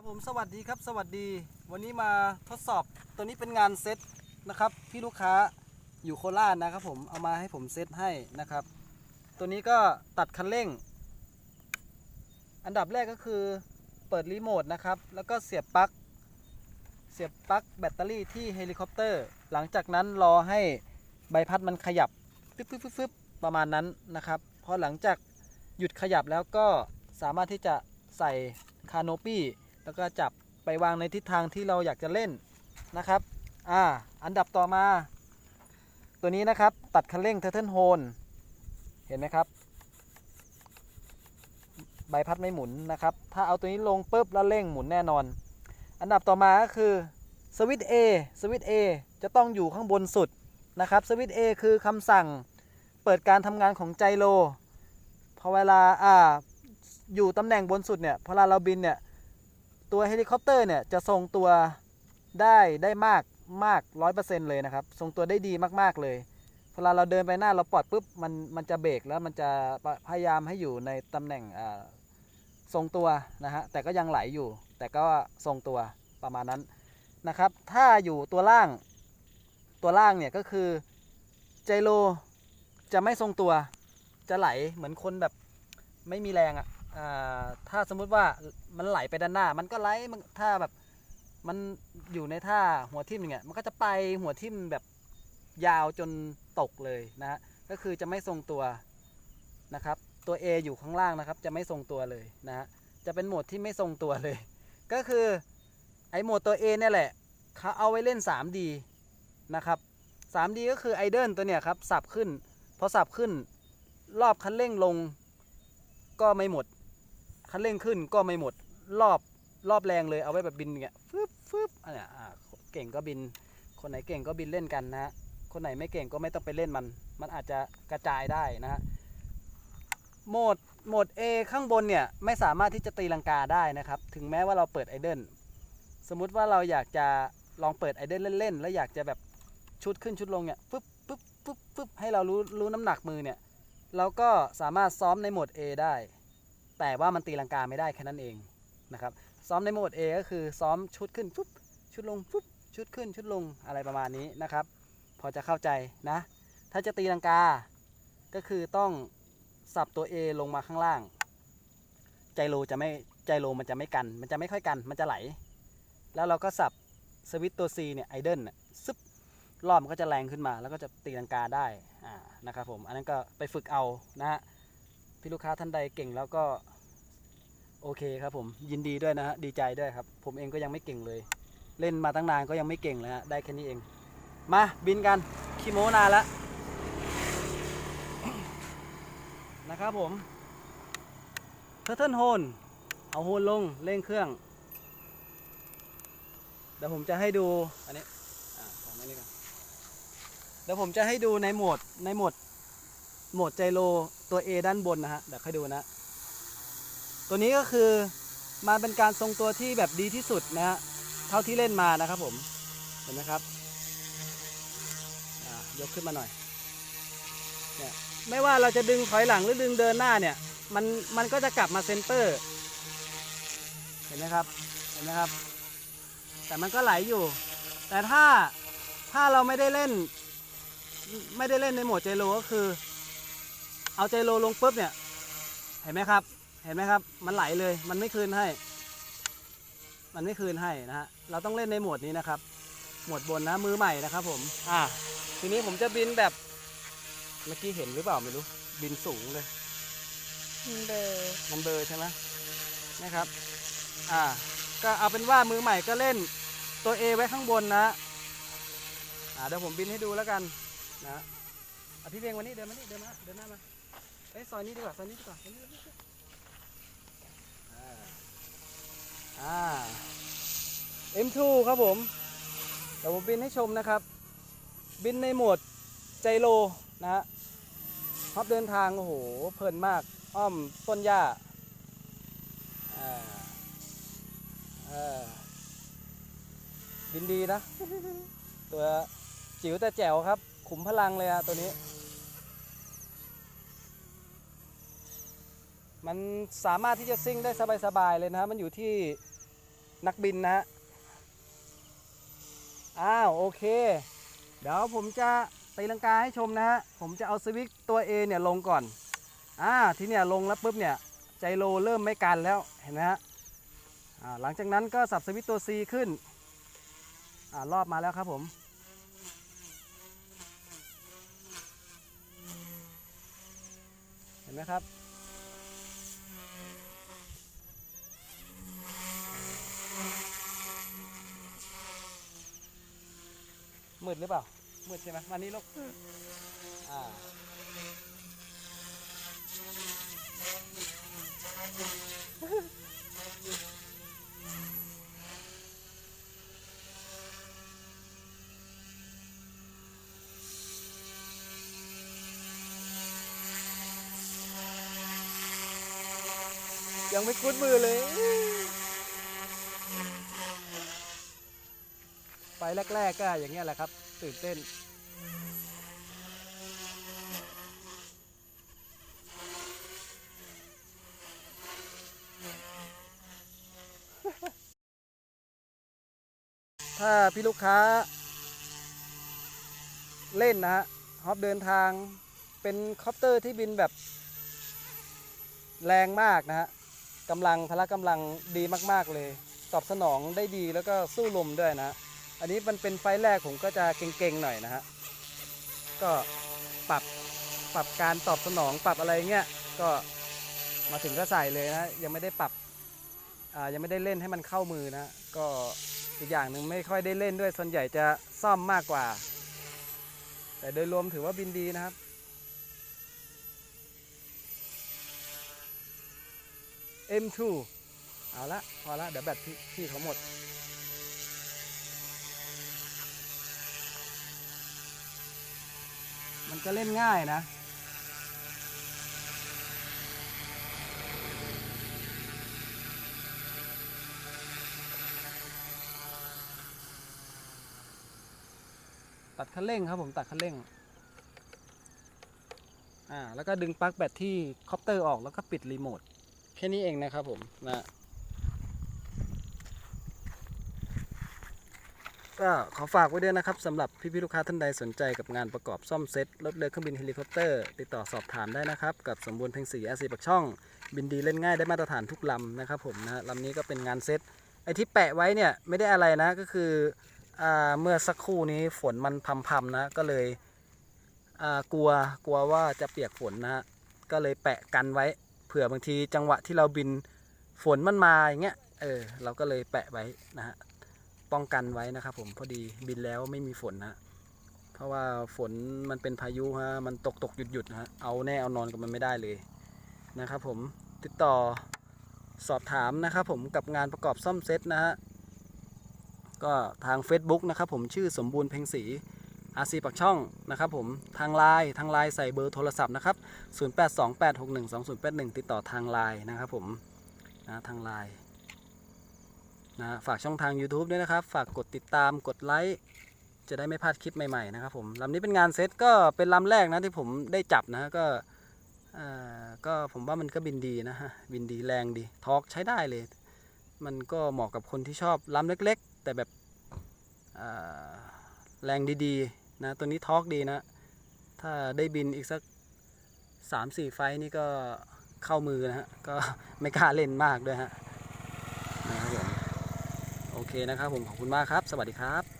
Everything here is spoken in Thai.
ครับผมสวัสดีครับ สวัสดี วันนี้มาทดสอบตัวนี้เป็นงานเซตนะครับพี่ลูกค้าอยู่โคราชนะครับผมเอามาให้ผมเซตให้นะครับ ตัวนี้ก็ตัดคันเร่ง อันดับแรกก็คือเปิดรีโมทนะครับ แล้วก็เสียบปลั๊กเสียบปลั๊กแบตเตอรี่ที่เฮลิคอปเตอร์ หลังจากนั้นรอให้ใบพัดมันขยับฟึบฟึบฟึบฟึบประมาณนั้นนะครับพอหลังจากหยุดขยับแล้วก็สามารถที่จะใส่คาโนปี้ แล้วก็จับไปวางในทิศทางที่เราอยากจะเล่นนะครับ อ่า อันดับต่อมา ตัวนี้นะครับ ตัดคันเร่งเทอร์เทนโฮนเห็นไหมครับ ใบพัดไม่หมุนนะครับ ถ้าเอาตัวนี้ลงปุ๊บแล้วเร่งหมุนแน่นอน อันดับต่อมาก็คือสวิตช์ A สวิตช์ A จะต้องอยู่ข้างบนสุดนะครับ สวิตช์ A คือคำสั่งเปิดการทำงานของไจโรพอเวลา อ่า อยู่ตำแหน่งบนสุดเนี่ย พอเวลาเราบินเนี่ย ตัวเฮลิคอปเตอร์เนี่ยจะทรงตัวได้ได้มากมากร้อยเปอร์เซ็นต์เลยนะครับ ทรงตัวได้ดีมากๆเลยเวลาเราเดินไปหน้าเราปลอดปุ๊บมันมันจะเบรกแล้วมันจะพยายามให้อยู่ในตำแหน่งทรงตัวนะฮะแต่ก็ยังไหลอยู่ แต่ก็ทรงตัวประมาณนั้นนะครับ ถ้าอยู่ตัวล่างตัวล่างเนี่ยก็คือไจโรจะไม่ทรงตัวจะไหลเหมือนคนแบบไม่มีแรงอะ่ะ ถ้าสมมุติว่ามันไหลไปด้านหน้า มันก็ไหลมันถ้าแบบมันอยู่ในท่าหัวทิ่มอย่างเงี้ยมันก็จะไปหัวทิ่มแบบยาวจนตกเลยนะฮะก็คือจะไม่ทรงตัวนะครับ ตัว A อยู่ข้างล่างนะครับ จะไม่ทรงตัวเลยนะฮะจะเป็นโหมดที่ไม่ทรงตัวเลย ก็คือไอโหมดตัว A เนี่ยแหละเขาเอาไว้เล่น 3D นะครับ 3D ก็คือไอเดิลตัวเนี้ยครับสับขึ้นพอสับขึ้นรอบคันเร่งลงก็ไม่หมด คันเร่งขึ้นก็ไม่หมดรอบรอบแรงเลยเอาไว้แบบบินเงี้ยฟึบฟึบอันเนี้ยเก่งก็บิน คนไหนเก่งก็บินเล่นกันนะ คนไหนไม่เก่งก็ไม่ต้องไปเล่นมัน มันอาจจะกระจายได้นะฮะโหมดโหมด A ข้างบนเนี่ยไม่สามารถที่จะตีลังกาได้นะครับ ถึงแม้ว่าเราเปิดไอเดิลสมมุติว่าเราอยากจะลองเปิดไอเดิลเล่นๆ แล้วอยากจะแบบชุดขึ้นชุดลงเนี่ยปึ๊บปึ๊บปึ๊บปึ๊บให้เรารู้รู้น้ำหนักมือเนี่ย เราก็สามารถซ้อมในโหมด A ได้ แต่ว่ามันตีลังกาไม่ได้แค่นั้นเองนะครับซ้อมในโหมด A ก็คือซ้อมชุดขึ้นปุ๊บชุดลงปุ๊บชุดขึ้นชุดลงอะไรประมาณนี้นะครับ พอจะเข้าใจนะ ถ้าจะตีลังกา ก็คือต้องสับตัว A ลงมาข้างล่างไจโรจะไม่ไจโรมันจะไม่กัน มันจะไม่ค่อยกันมันจะไหล แล้วเราก็สับสวิตตัว C เนี่ยไอเดิลน่ะซึบรอบมันก็จะแรงขึ้นมา แล้วก็จะตีลังกาได้อ่านะครับผมอันนั้นก็ไปฝึกเอานะฮะ พี่ลูกค้าท่านใดเก่งแล้วก็โอเคครับผมยินดีด้วยนะฮะดีใจด้วยครับ ผมเองก็ยังไม่เก่งเลย เล่นมาตั้งนานก็ยังไม่เก่งเลยฮะได้แค่นี้เอง มาบินกันขี้โมนานแล้วนะครับผมเทอร์เทิลโฮนเอาโฮนลงเร่งเครื่อง เดี๋ยวผมจะให้ดูอันนี้อ่าของไม่นี่กันเดี๋ยวผมจะให้ดูในโหมดในโหมด โหมดไจโรตัว A ด้านบนนะฮะเดี๋ยวค่อยดูนะ ตัวนี้ก็คือมาเป็นการทรงตัวที่แบบดีที่สุดนะฮะเท่าที่เล่นมานะครับผมเห็นไหมครับยกขึ้นมาหน่อยเนี่ยไม่ว่าเราจะดึงถอยหลังหรือดึงเดินหน้าเนี่ยมันมันก็จะกลับมาเซนเตอร์ เห็นไหมครับเห็นไหมครับ แต่มันก็ไหลอยู่ แต่ถ้าถ้าเราไม่ได้เล่น ไม่ได้เล่นในโหมดเจโรก็คือ เอาเจโรลงปุ๊บเนี่ย เห็นไหมครับ เห็นไหมครับ มันไหลเลย มันไม่คืนให้ มันไม่คืนให้นะฮะ เราต้องเล่นในโหมดนี้นะครับ โหมดบนนะ มือใหม่นะครับผม อ่า ทีนี้ผมจะบินแบบ เมื่อกี้เห็นหรือเปล่าไม่รู้ บินสูงเลยเบอร์มันเบลอร์ใช่ไหมนะครับ อ่า ก็เอาเป็นว่ามือใหม่ก็เล่นตัว A ไว้ข้างบนนะ อ่าเดี๋ยวผมบินให้ดูแล้วกันนะอะพี่เพียงวันนี้เดินมานี่เดินมา เดินหน้ามา เอ้ยซอยนี้ดีกว่าซอยนี้ดีกว่าซอยนี้ดีกว่าอ่าอ่า M2 ครับผมเดี๋ยวผมบินให้ชมนะครับ บินในโหมดไจโรนะฮะพับเดินทาง โอ้โห เพลินมาก อ้อมต้นหญ้าอ่าบินดีนะ ตัวจิ๋วแต่แจ๋วครับ ขุมพลังเลยอะตัวนี้ มันสามารถที่จะซิ่งได้สบายๆเลยนะมันอยู่ที่นักบินนะฮะอ้าวโอเค เดี๋ยวผมจะตีลังกาให้ชมนะฮะผมจะเอาสวิตตัว A เนี่ยลงก่อนอ่าทีเนี่ยลงแล้วปุ๊บเนี่ยใจโลเริ่มไม่กันแล้วเห็นไหมฮะอ่าหลังจากนั้นก็สับสวิตตัว C ขึ้นอ่ารอบมาแล้วครับผมเห็นไหมครับ มืดหรือเปล่า มืดใช่ไหมมานี่ลูกอ่ายังไม่คุ้นมือเลย ไปแรก ๆ ก็อย่างเงี้ยแหละครับ ตื่นเต้น ถ้าพี่ลูกค้า เล่นนะฮะฮอปเดินทางเป็นคอปเตอร์ที่บินแบบแรงมากนะฮะกำลังพละกำลังดีมาก ๆ เลย ตอบสนองได้ดีแล้วก็สู้ลมด้วยนะฮะ อันนี้มันเป็นไฟแรกผมก็จะเก่งๆหน่อยนะฮะ ก็ปรับปรับการตอบสนองปรับอะไรเงี้ย ก็มาถึงก็ใส่เลยนะยังไม่ได้ปรับอ่ายังไม่ได้เล่นให้มันเข้ามือนะ ก็อีกอย่างหนึ่งไม่ค่อยได้เล่นด้วยส่วนใหญ่จะซ่อมมากกว่า แต่โดยรวมถือว่าบินดีนะครับ M2 เอาละพอละเดี๋ยวแบตพี่เขาหมด มันจะเล่นง่ายนะ ตัดคันเร่งครับผมตัดคันเร่ง อ่า แล้วก็ดึงปลั๊กแบตที่คอปเตอร์ออกแล้วก็ปิดรีโมท แค่นี้เองนะครับผมนะ ก็ขอฝากไว้ด้วยนะครับสำหรับพี่ๆลูกค้าท่านใดสนใจกับงานประกอบซ่อมเซ็ตรถเรือเครื่องบินเฮลิคอปเตอร์ ติดต่อสอบถามได้นะครับ กับสมบูรณ์เพ็งศรีอาซีปักช่อง บินดีเล่นง่ายได้มาตรฐานทุกลำนะครับผมนะลำนี้ก็เป็นงานเซ็ตไอที่แปะไว้เนี่ยไม่ได้อะไรนะก็คืออเมื่อสักครู่นี้ฝนมันพำๆนะก็เลยกลัวกลัวว่าจะเปียกฝนนะฮะก็เลยแปะกันไว้เผื่อบางทีจังหวะที่เราบินฝนมันมาอย่างเงี้ยเออเราก็เลยแปะไว้นะฮะ ป้องกันไว้นะครับ ผมพอดีบินแล้วไม่มีฝนนะเพราะว่าฝนมันเป็นพายุฮะมันตกตกหยุดหยุดนะฮะเอาแน่เอานอนกับมันไม่ได้เลยนะครับ ผมติดต่อสอบถามนะครับ ผมกับงานประกอบซ่อมเซ็ตนะฮะก็ทาง Facebook นะครับ ผมชื่อสมบูรณ์เพ็งศรีอาซีปักช่องนะครับผมทางไลน์ทางไลน์ใส่เบอร์โทรศัพท์นะครับ 0828612081 ติดต่อทางไลน์นะครับผมนะทางไลน์ นะฝากช่องทาง YouTube ด้วยนะครับ ฝากกดติดตามกดไลค์จะได้ไม่พลาดคลิปใหม่ๆนะครับผมลำนี้เป็นงานเซตก็เป็นลำแรกนะที่ผมได้จับนะก็ก็ผมว่ามันก็บินดีนะฮะบินดีแรงดีทอร์กใช้ได้เลย มันก็เหมาะกับคนที่ชอบลำเล็ก ๆ แต่แบบแรงดีๆนะตัวนี้ทอร์กดีนะ ถ้าได้บินอีกสักสามสี่ไฟนี่ก็เข้ามือนะฮะก็ไม่กล้าเล่นมากด้วยฮะนะครับผม โอ เคนะครับผมขอบคุณมากครับ สวัสดีครับ